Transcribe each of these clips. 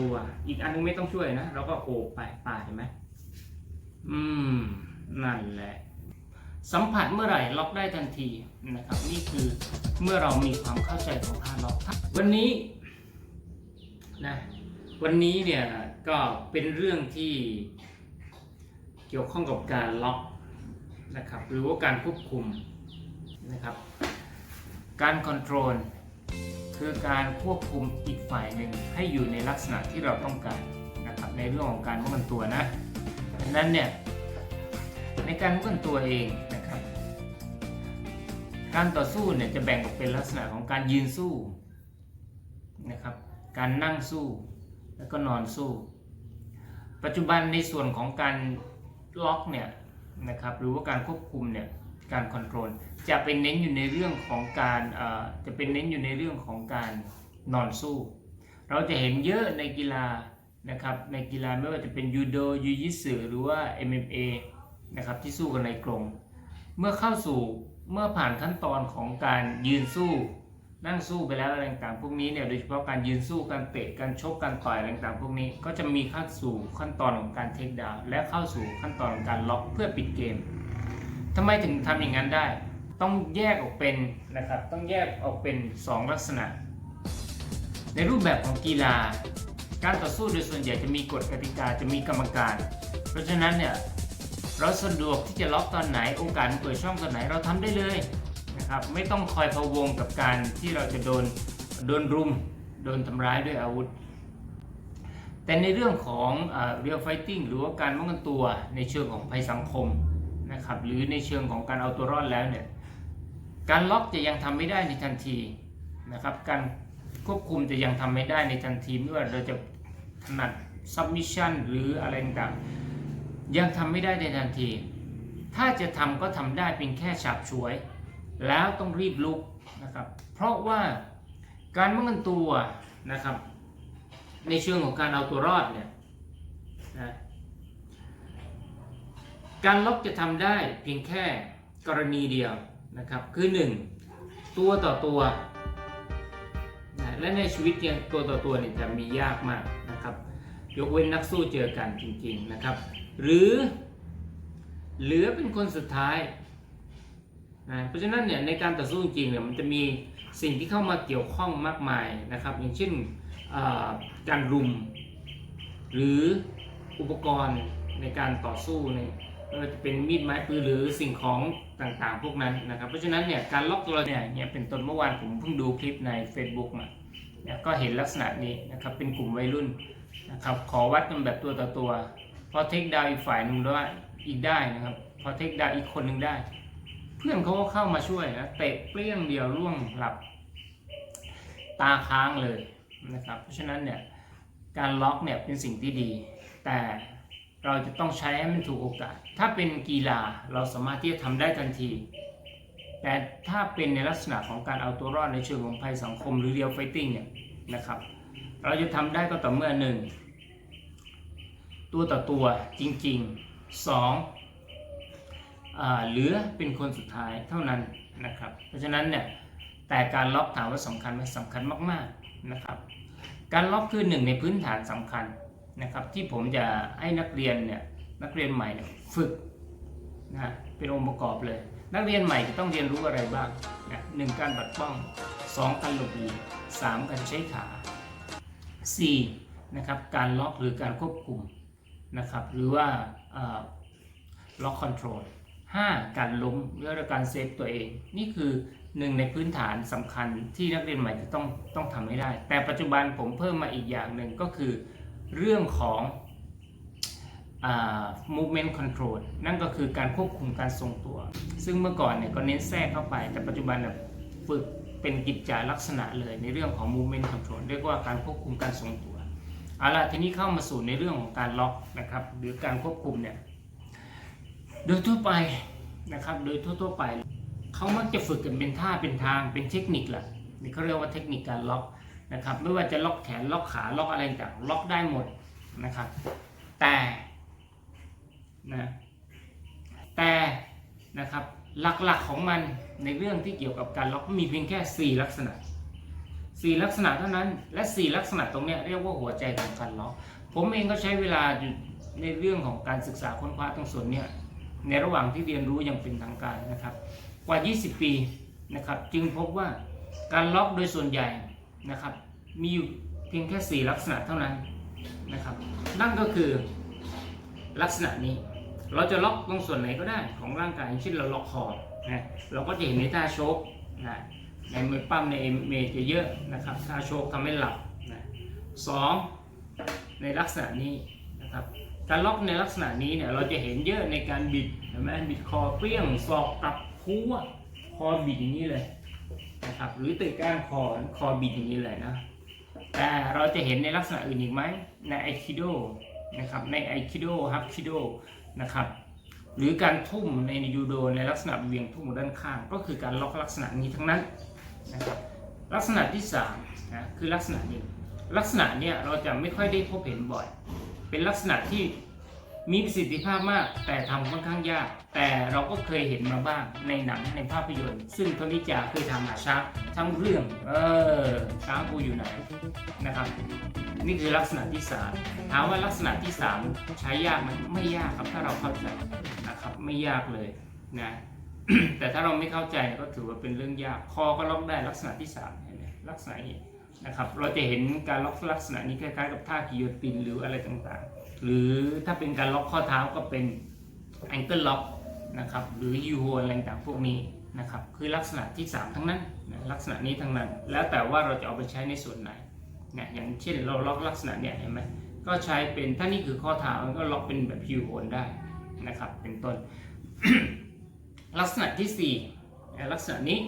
ตัว อีกอันนึงไม่ต้องช่วยนะเราก็โอบไปปาเห็นไหมอืม นั่นแหละ สัมผัสเมื่อไหร่ล็อกได้ทันทีนะครับ นี่คือเมื่อเรามีความเข้าใจของท่าล็อกวันนี้นะวันนี้เนี่ยก็เป็นเรื่องที่เกี่ยวข้องกับการล็อกนะครับ หรือว่าการควบคุมนะครับ การคอนโทรล คือการควบคุมอีกฝ่ายหนึ่งให้อยู่ในลักษณะที่เราต้องการนะครับในเรื่องของการป้องกันตัวนะดังนั้นเนี่ยในการป้องกันตัวเองนะครับ การต่อสู้เนี่ยจะแบ่งออกเป็นลักษณะของการยืนสู้นะครับ การนั่งสู้แล้วก็นอนสู้ ปัจจุบันในส่วนของการล็อกเนี่ยนะครับหรือว่าการควบคุมเนี่ย การคอนโทรลจะเป็นเน้นอยู่ในเรื่องของการจะเป็นเน้นอยู่ในเรื่องของการนอนสู้ เราจะเห็นเยอะในกีฬานะครับในกีฬาไม่ว่าจะเป็นยูโดยูยิสึหรือว่า MMA นะครับที่สู้กันในกรงเมื่อเข้าสู่เมื่อผ่านขั้นตอนของการยืนสู้ นั่งสู้ไปแล้วอะไรต่างๆพวกนี้เนี่ยโดยเฉพาะการยืนสู้การเตะการชกการต่อยอะไรต่างๆพวกนี้ก็จะมีเข้าสู่ขั้นตอนของการเทคดาวและเข้าสู่ขั้นตอนของการล็อกเพื่อปิดเกม ทำไมถึงทำอย่างนั้นได้ ต้องแยกออกเป็นนะครับ ต้องแยกออกเป็น 2 ลักษณะ ในรูปแบบของกีฬา การต่อสู้โดยส่วนใหญ่จะมีกฎกติกาจะมีกรรมการ เพราะฉะนั้นเนี่ยเราสะดวกที่จะล็อกตอนไหนโอกาสเปิดช่องตอนไหนเราทำได้เลยนะครับไม่ต้องคอยพะวงกับการที่เราจะโดนโดนรุม โดนทำร้ายด้วยอาวุธ แต่ในเรื่องของเรียลไฟติ้งหรือว่าการป้องกันตัวในเชิงของภัยสังคม นะครับหรือในเชิงของการเอาตัวรอดแล้วเนี่ยการล็อกจะยังทำไม่ได้ในทันทีนะครับการควบคุมจะยังทำไม่ได้ในทันทีไม่ว่าเราจะถนัด submission หรืออะไรต่างๆยังทำไม่ได้ในทันที ถ้าจะทำก็ทำได้เพียงแค่ฉับฉวย แล้วต้องรีบลุกนะครับเพราะว่าการป้องกันตัวนะครับในเชิงของการเอาตัวรอดเนี่ยนะ การล็อกจะทำได้เพียงแค่กรณีเดียวนะครับคือ 1 ตัวต่อตัวนะและในชีวิตเนี่ยตัวต่อตัวเนี่ยจะมียากมากนะครับ ยกเว้นนักสู้เจอกันจริงๆนะครับ หรือเหลือเป็นคนสุดท้ายนะเพราะฉะนั้นเนี่ยในการต่อสู้จริงเนี่ยมันจะมีสิ่งที่เข้ามาเกี่ยวข้องมากมายนะครับ อย่างเช่นการรุม หรืออุปกรณ์ในการต่อสู้ใน ไม่ว่าจะเป็นมีดไม้ปืนหรือสิ่งของต่างๆ พวกนั้นนะครับ เพราะฉะนั้นเนี่ยการล็อกตัวเนี่ยเนี่ยเป็นต้นเมื่อวานผมเพิ่งดูคลิปใน Facebook มาเนี่ยก็เห็นลักษณะนี้นะครับเป็นกลุ่มวัยรุ่นนะครับขอวัดกันแบบตัวต่อตัวพอเทคดาวอีกฝ่ายหนึ่งได้อีกได้นะครับพอเทคดาวอีกคนหนึ่งได้ เพื่อนเขาก็เข้ามาช่วยนะเตะเปรี้ยงเดียวร่วงหลับตาค้างเลยนะครับเพราะฉะนั้นเนี่ยการล็อกเนี่ยเป็นสิ่งที่ดีแต่ เราจะต้องใช้ให้มันถูกโอกาส ถ้าเป็นกีฬาเราสามารถที่จะทำได้ทันที แต่ถ้าเป็นในลักษณะของการเอาตัวรอดในเชิงของภัยสังคมหรือเรียลไฟติ้งเนี่ยนะครับ เราจะทำได้ก็ต่อเมื่อหนึ่งตัวต่อตัวจริงๆสองเหลือเป็นคนสุดท้ายเท่านั้นนะครับ เพราะฉะนั้นเนี่ยแต่การล็อกถามว่าสำคัญไหมสำคัญมากๆนะครับ การล็อกคือหนึ่งในพื้นฐานสำคัญ นะครับที่ผมจะให้นักเรียนเนี่ยนักเรียนใหม่ฝึกนะเป็นองค์ประกอบเลย นักเรียนใหม่จะต้องเรียนรู้อะไรบ้างนะหนึ่งการปัดป้องสองการหลบหลีกสามการใช้ขาสี่นะครับการล็อกหรือการควบคุมนะครับหรือว่าล็อกคอนโทรลห้าการล้มหรือการเซฟตัวเอง นี่คือหนึ่งในพื้นฐานสำคัญที่นักเรียนใหม่จะต้องต้องทำให้ได้ แต่ปัจจุบันผมเพิ่มมาอีกอย่างหนึ่งก็คือ เรื่องของอ movement control นั่นก็คือการควบคุมการทรงตัว ซึ่งเมื่อก่อนเนี่ยก็เน้นแทรกเข้าไป แต่ปัจจุบันเนี่ยฝึกเป็นกิจจาลักษณะเลยในเรื่องของ movement control เรียกว่าการควบคุมการทรงตัวเอาล่ะทีนี้เข้ามาสู่ในเรื่องของการล็อกนะครับ หรือการควบคุมเนี่ยโดยทั่วไปนะครับ โดยทั่วๆไป เขามักจะฝึกกันเป็นท่าเป็นทางเป็นเทคนิคแหละนี่เขาเรียกว่าเทคนิคการล็อก นะครับ ไม่ว่าจะล็อกแขนล็อกขาล็อกอะไรต่างล็อกได้หมดนะครับ แต่นะแต่นะครับหลักๆของมันในเรื่องที่เกี่ยวกับการล็อกมีเพียงแค่ 4 ลักษณะสี่ลักษณะเท่านั้น และสี่ลักษณะตรงนี้เรียกว่าหัวใจของการล็อก ผมเองก็ใช้เวลาในเรื่องของการศึกษาค้นคว้าตรงส่วนนี้ในระหว่างที่เรียนรู้อย่างเป็นทางการนะครับ กว่า 20 ปีนะครับ จึงพบว่าการล็อกโดยส่วนใหญ่ นะครับ มีอยู่เพียงแค่ 4 ลักษณะเท่านั้นนะครับ นั่นก็คือลักษณะนี้ เราจะล็อกตรงส่วนไหนก็ได้ของร่างกายเช่นเราล็อกคอนะเราก็จะเห็นในท่าโชกนะในมือปั้มในเมจะเยอะนะครับท่าโชกทำให้หลับนะสองในลักษณะนี้นะครับการล็อกในลักษณะนี้เนี่ยเราจะเห็นเยอะในการบิดเห็นไหมบิดคอเปรี้ยงศอกตับพัวคอบิดอย่างนี้เลย นะครับ หรือตึกก้านคอคอบิดอย่างนี้เลยนะ แต่เราจะเห็นในลักษณะอื่นอีกไหมในไอคิโดนะครับในไอคิโดฮับคิโดนะครับหรือการทุ่มในยูโดในลักษณะเวียงทุ่มด้านข้าง ก็คือการล็อกลักษณะนี้ทั้งนั้นนะครับลักษณะที่3นะคือลักษณะนี้ลักษณะเนี้ยเราจะไม่ค่อยได้พบเห็นบ่อย เป็นลักษณะที่ มีประสิทธิภาพมาก แต่ทำค่อนข้างยาก แต่เราก็เคยเห็นมาบ้างในหนังในภาพยนตร์ ซึ่งทนิจาเคยทำมาช้าทั้งเรื่อง เออช้างกูอยู่ไหนนะครับ นี่คือลักษณะที่สามถามว่าลักษณะที่สามใช้ยากไหมไม่ยากครับถ้าเราเข้าใจนะครับไม่ยากเลยนะแต่ถ้าเราไม่เข้าใจก็ถือว่าเป็นเรื่องยากคอก็ล็อกได้ลักษณะที่สามเห็นไหมลักษณะนี้นะครับ เราจะเห็นการล็อกลักษณะนี้คล้ายๆกับท่ากิโยตินหรืออะไรต่างๆ หรือถ้าเป็นการล็อกข้อเท้าก็เป็นแองเกิลล็อกนะครับหรือยูโฮอะไรต่างพวกนี้นะครับคือลักษณะที่ 3 ทั้งนั้นนะลักษณะนี้ทั้งนั้น แล้วแต่ว่าเราจะเอาไปใช้ในส่วนไหนเนี่ยอย่างเช่นเราล็อกลักษณะเนี่ยเห็นไหมก็ใช้เป็นถ้านี่คือข้อเท้าก็ล็อกเป็นแบบยูโฮนได้นะครับเป็นต้น ลักษณะที่สี่ลักษณะนี้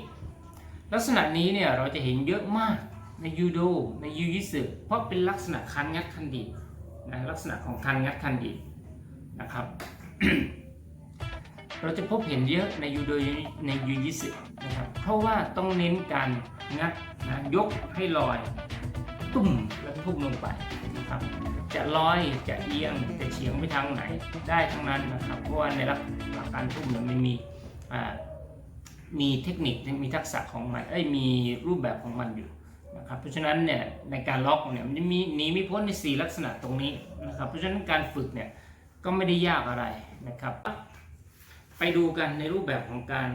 ลักษณะนี้เนี่ยเราจะเห็นเยอะมากในยูโดในยูยิสึเพราะเป็นลักษณะคันงัดคันดีด นะลักษณะของคันงัดคันดีนะครับ เราจะพบเห็นเยอะในยูโดในยูยิสึนะครับ เพราะว่าต้องเน้นการงัดนะยกให้ลอยตุ่มแล้วทุ่มลงไปนะครับ จะลอยจะเอียงจะเฉียงไปทางไหนได้ทั้งนั้นนะครับ เพราะว่าในหลักหลักการทุ่มเนี่ยมันมีมีเทคนิคมีทักษะของมันเอ้ยมีรูปแบบของมันอยู่ นะครับเพราะฉะนั้นเนี่ยในการล็อกเนี่ยมันจะมีหนีไม่พ้นในสี่ลักษณะตรงนี้นะครับเพราะฉะนั้นการฝึกเนี่ยก็ไม่ได้ยากอะไรนะครับ ไปดูกันในรูปแบบของการ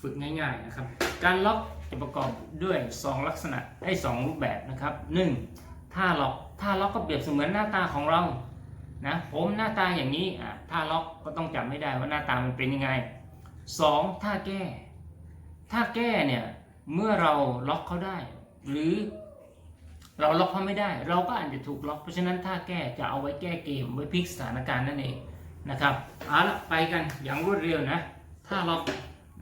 ฝึกง่ายๆนะครับการล็อกจะประกอบด้วย 2 ลักษณะไอ้สองรูปแบบนะครับ 1. ท่าล็อกท่าล็อกก็เปรียบเสมือนหน้าตาของเรานะผมหน้าตาอย่างนี้อะท่าล็อกก็ต้องจำให้ได้ว่าหน้าตามันเป็นยังไงสองท่าแก้ ท่าแก้เนี่ยเมื่อเราล็อกเขาได้ หรือเราล็อกเขาไม่ได้ เราก็อาจจะถูกล็อก เพราะฉะนั้นท่าแก้จะเอาไว้แก้เกมไว้พลิกสถานการณ์นั่นเองนะครับเอาละไปกันอย่างรวดเร็วนะท่าล็อก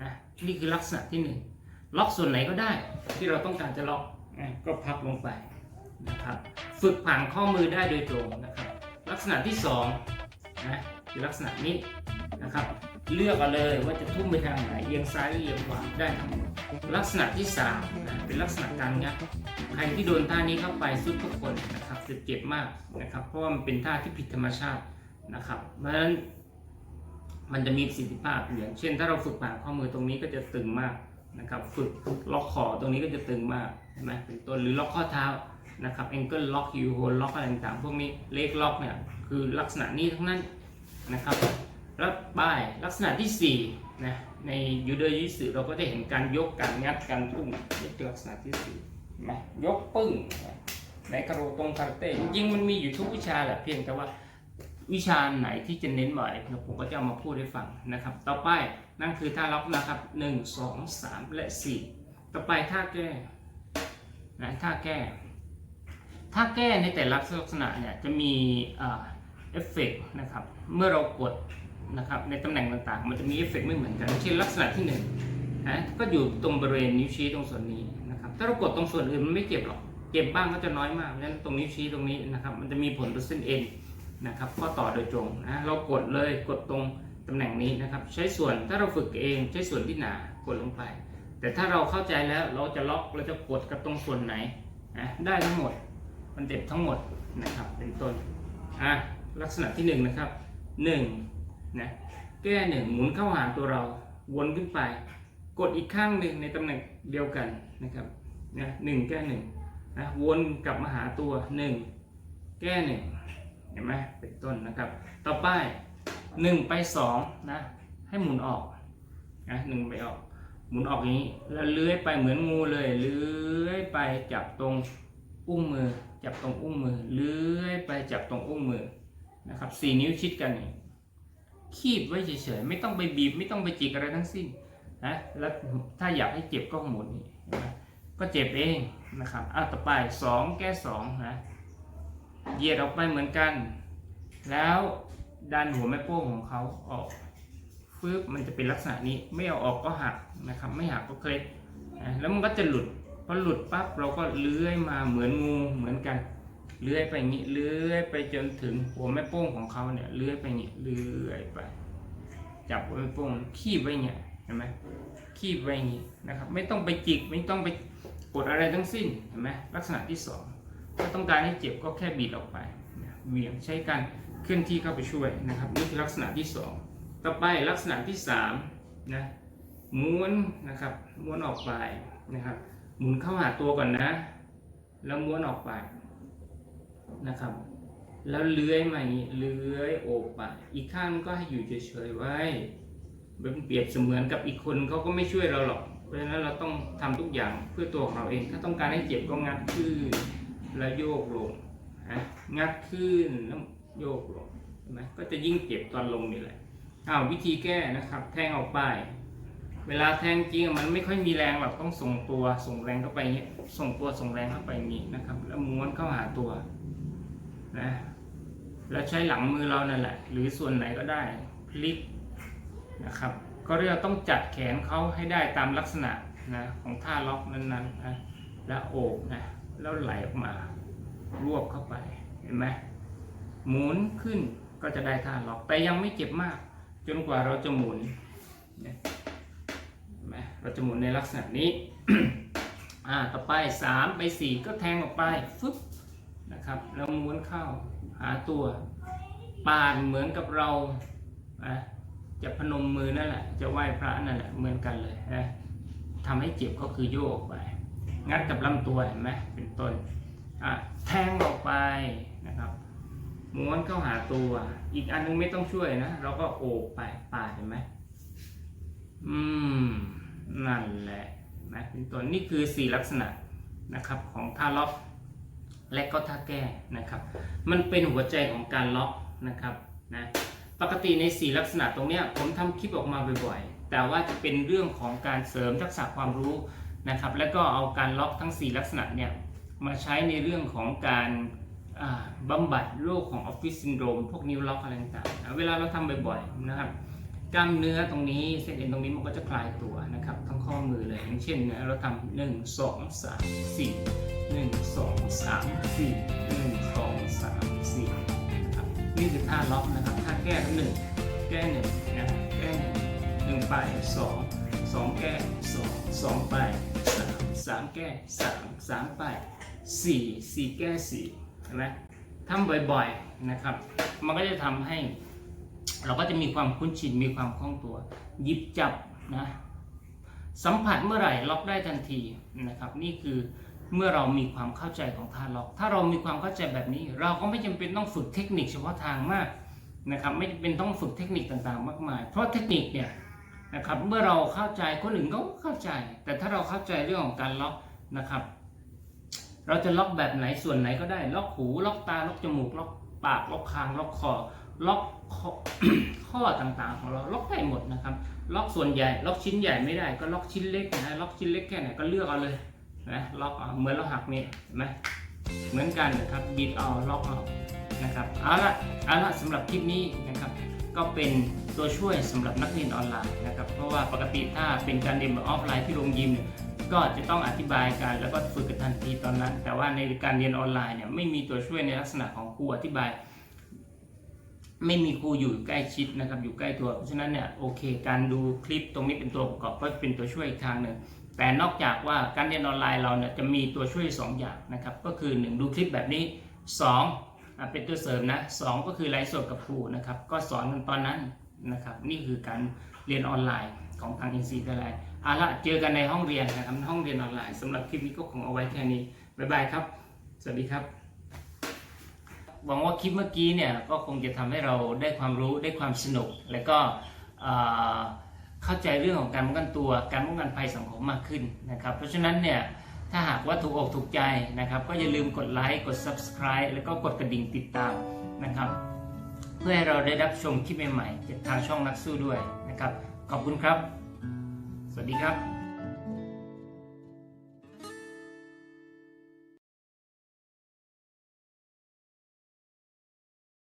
นะนี่คือลักษณะที่หนึ่งล็อกส่วนไหนก็ได้ ที่เราต้องการจะล็อกนะก็พับลงไปนะครับฝึกผ่านข้อมือได้โดยตรงนะครับ ลักษณะที่สองนะคือลักษณะนี้นะครับ เลือกเอาเลยว่าจะทุ่มไปทางไหนเอียงซ้ายหรือเอียงขวาได้ทั้งหมด ลักษณะที่3นะเป็นลักษณะการงัดใครที่โดนท่านี้เข้าไปสุดทุกคนนะครับจะเจ็บมากนะครับ เพราะว่ามันเป็นท่าที่ผิดธรรมชาตินะครับ เพราะฉะนั้นมันจะมีประสิทธิภาพอย่างเช่น ถ้าเราฝึกผ่าข้อมือตรงนี้ก็จะตึงมากนะครับ ฝึกล็อกคอตรงนี้ก็จะตึงมากใช่ไหมเป็นต้นหรือล็อกข้อเท้านะครับเองเกิลล็อกยูโฮล็อกอะไรต่างๆพวกนี้เลกล็อกเนี่ยคือลักษณะนี้ทั้งนั้นนะครับแล้วป้ายลักษณะที่4 นะในยูโดยิสึเราก็จะเห็นการยกการงัดการทุ่มนี่คือลักษณะที่4เห็นไหมยกปึ้งในคาราโตงคาราเต้จริงมันมีอยู่ทุกวิชาแหละเพียงแต่ว่าวิชาไหนที่จะเน้นบ่อยเดี๋ยวผมก็จะเอามาพูดให้ฟังนะครับ ต่อไปนั่นคือท่าล็อกนะครับ 1 2 3 และ 4 ต่อไปท่าแก้นะท่าแก้ท่าแก้ในแต่ละลักษณะเนี่ยจะมีเอฟเฟกต์นะครับ เมื่อเรากด นะครับในตำแหน่งต่างๆ มันจะมีเอฟเฟกต์ไม่เหมือนกันเช่นลักษณะที่1นงนะก็อยู่ตรงบริเวณนิ้วชี้ตรงส่วนนี้นะครับถ้าเรากดตรงส่วนอื่นมันไม่เจ็บหรอกเจ็บบ้างก็จะน้อยมากเพราะฉะนั้นตรงนิ้วชี้ตรงนี้นะครับมันจะมีผลต่อเส้นเอ็นนะครับข้อต่อโดยตรงนะเรากดเลยกดตรงตำแหน่งนี้นะครับใช้ส่วนถ้าเราฝึกเองใช้ส่วนที่หนากดลงไป แต่ถ้าเราเข้าใจแล้วเราจะล็อกเราจะกดกับตรงส่วนไหนนะได้ทั้งหมดมันเจ็บทั้งหมดนะครับเป็นต้นอะลักษณะที่หนึ่งนะครับห นะแก้หนึ่งหมุนเข้าหาตัวเราวนขึ้นไป กดอีกข้างหนึ่งในตำแหน่งเดียวกันนะครับนะหนึ่งแก้หนึ่งนะวนกลับมาหาตัวหนึ่งแก้หนึ่งเห็นไหมเป็นต้นนะครับ ต่อไปหนึ่งไปสองนะให้หมุนออกนะหนึ่งไปออก หมุนออกอย่างนี้แล้วเลื้อยไปเหมือนงูเลยเลื้อยไปจับตรงอุ้งมือ จับตรงอุ้งมือเลื้อยไปจับตรงอุ้งมือนะครับสี่นิ้วชิดกันนี่ คีบไว้เฉยๆไม่ต้องไปบีบไม่ต้องไปจิกอะไรทั้งสิ้นนะแล้วถ้าอยากให้เจ็บก็หมุนนี่นไหมก็เจ็บเองนะครับอะต่อไปสองแก้สองนะเหยียดออกไปเหมือนกัน แล้วดันหัวแม่โป้งของเขาออกฟึบมันจะเป็นลักษณะนี้ไม่เอาออกก็หักนะครับ ไม่หักก็เคล็ดนะแล้วมันก็จะหลุดพอหลุดปั๊บเราก็เลื้อยมาเหมือนงูเหมือนกัน เลื้อยไปอย่างนี้เลื้อยไปจนถึงหัวแม่โป้งของเขาเนี่ยเลื้อยไปอย่างนี้เลื้อยไป จับหัวแม่โป้งคีบไว้อย่างเงี้ยเห็นไหมคีบไว้งนี้นะครับ ไม่ต้องไปจิกไม่ต้องไปกดอะไรทั้งสิ้นเห็นไหมลักษณะที่สองถ้าต้องการให้เจ็บก็แค่บีดออกไปเหวี่ยงใช้การเคลื่อนที่เข้าไปช่วยนะครับนี่คือลักษณะที่สองต่อไปลักษณะที่3นะม้วนนะครับม้วนออกไปนะครับหมุนเข้าหาตัวก่อนนะ แล้วม้วนออกไป นะครับ แล้วเลื้อยมาอย่างนี้เลื้อยโอบไปอีกข้างก็ให้อยู่เฉยๆไว้เป็นเปรียบเสมือนกับอีกคนเขาก็ไม่ช่วยเราหรอก เพราะฉะนั้นเราต้องทำทุกอย่างเพื่อตัวของเราเอง ถ้าต้องการให้เจ็บก็งัดขึ้นแล้วโยกลงนะงัดขึ้นแล้วโยกลงเห็นไหมก็จะยิ่งเจ็บตอนลงนี่แหละอ้าววิธีแก้นะครับ แทงออกไป เวลาแทงจริงมันไม่ค่อยมีแรงหรอกต้องส่งตัวส่งแรงเข้าไปอย่างนี้ส่งตัวส่งแรงเข้าไปอย่างนี้นะครับ แล้วม้วนเข้าหาตัวนะแล้วใช้หลังมือเรานั่นแหละ หรือส่วนไหนก็ได้พลิกนะครับ ก็เรียกว่าต้องจัดแขนเขาให้ได้ตามลักษณะนะของท่าล็อกนั้นๆนะแล้วโอบนะแล้วไหลออกมารวบเข้าไปเห็นไหมหมุนขึ้นก็จะได้ท่าล็อกแต่ยังไม่เจ็บมาก จนกว่าเราจะหมุน เราจะหมุนในลักษณะนี้ อ่า ต่อไป 3 ไป 4 ก็แทงออกไป ฟึบนะครับ แล้วม้วนเข้าหาตัวปานเหมือนกับเราะจะพนมมือนั่นแหละ จะไหว้พระนั่นแหละ เหมือนกันเลยนะทำให้เจ็บก็คือโยกไป งัดกับลำตัวเห็นไหมเป็นต้น อะ แทงออกไปนะครับ ม้วนเข้าหาตัว อีกอันนึงไม่ต้องช่วยนะ เราก็โอบไปปาดเห็นไหมอืม นั่นแหละนะเป็นตัวนี่คือสี่ลักษณะนะครับของท่าล็อกและก็ท่าแก้นะครับ มันเป็นหัวใจของการล็อกนะครับนะปกติในสี่ลักษณะตรงนี้ผมทำคลิปออกมาบ่อยๆ แต่ว่าจะเป็นเรื่องของการเสริมทักษะความรู้นะครับ แล้วก็เอาการล็อกทั้ง 4 ลักษณะเนี่ยมาใช้ในเรื่องของการอ่าบำบัดโรคของออฟฟิศซินโดรมพวกนิ้วล็อกอะไรต่างๆเวลาเราทำบ่อยๆนะครับ กล้ามเนื้อตรงนี้เส้นเอ็นตรงนี้มันก็จะคลายตัวนะครับทั้งข้อมือเลยอย่างเช่นนะเราทำหนึ่งสองสามสี่หนึ่งสองสามสี่หนึ่งสองสามสี่นะครับนี่คือท่าล็อกนะครับท่าแก้หนึ่งแก้หนึ่งนะแก้หนึ่งหนึ่งไปสองสองแก้สองสองไปสามสามแก้สามสามไปสี่สี่แก้สี่เห็นไหมทำบ่อยๆนะครับ มันก็จะทำให้ เราก็จะมีความคุ้นชินมีความคล่องตัวหยิบจับนะสัมผัสเมื่อไหร่ล็อกได้ทันทีนะครับ นี่คือเมื่อเรามีความเข้าใจของท่าล็อก ถ้าเรามีความเข้าใจแบบนี้ เราก็ไม่จำเป็นต้องฝึกเทคนิคเฉพาะทางมากนะครับไม่จำเป็นต้องฝึกเทคนิคต่างๆ มากมาย เพราะเทคนิคเนี่ยนะครับเมื่อเราเข้าใจคนอื่นก็เข้าใจ แต่ถ้าเราเข้าใจเรื่องของการล็อกนะครับ เราจะล็อกแบบไหนส่วนไหนก็ได้ ล็อกหู ล็อกตา ล็อกจมูก ล็อกปาก ล็อกคาง ล็อกคอ ล็อกข้อต่างๆของเราล็อกได้หมดนะครับ ล็อกส่วนใหญ่ ล็อกชิ้นใหญ่ไม่ได้ก็ล็อกชิ้นเล็กนะล็อกชิ้นเล็กแค่ไหนก็เลือกเอาเลยนะล็อกเอาเหมือนเราหักนี่เห็นไหมเหมือนกันนะครับบิดเอาล็อกเอานะครับเอาละเอาละสำหรับคลิปนี้นะครับ ก็เป็นตัวช่วยสำหรับนักเรียนออนไลน์นะครับ เพราะว่าปกติถ้าเป็นการเรียนแบบออฟไลน์ที่โรงยิมเนี่ยก็จะต้องอธิบายกันแล้วก็ฝึกกันทันทีตอนนั้น แต่ว่าในการเรียนออนไลน์เนี่ยไม่มีตัวช่วยในลักษณะของครูอธิบาย ไม่มีครูอยู่ใกล้ชิดนะครับ อยู่ใกล้ตัว เพราะฉะนั้นเนี่ยโอเค การดูคลิปตรงนี้เป็นตัวประกอบก็เป็นตัวช่วยอีกทางหนึ่งแต่นอกจากว่าการเรียนออนไลน์เราเนี่ยจะมีตัวช่วย 2 อย่างนะครับ ก็คือ 1 ดูคลิปแบบนี้2อะเป็นตัวเสริมนะสองก็คือไลฟ์สดกับครูนะครับ ก็สอนกันตอนนั้นนะครับ นี่คือการเรียนออนไลน์ของทาง NC ไทยแลนด์เอาละเจอกันในห้องเรียนนะครับห้องเรียนออนไลน์สำหรับคลิปนี้ก็คงเอาไว้แค่นี้บ๊ายบายครับ สวัสดีครับ หวังว่าคลิปเมื่อกี้เนี่ยก็คงจะทำให้เราได้ความรู้ได้ความสนุก และก็เอ่อเข้าใจเรื่องของการป้องกันตัว การป้องกันภัยสังคมมากขึ้นนะครับ เพราะฉะนั้นเนี่ยถ้าหากว่าถูกอกถูกใจนะครับ ก็อย่าลืมกดไลค์กด subscribe แล้วก็กดกระดิ่งติดตามนะครับ เพื่อให้เราได้รับชมคลิปใหม่ๆจากทางช่องนักสู้ด้วยนะครับ ขอบคุณครับ สวัสดีครับ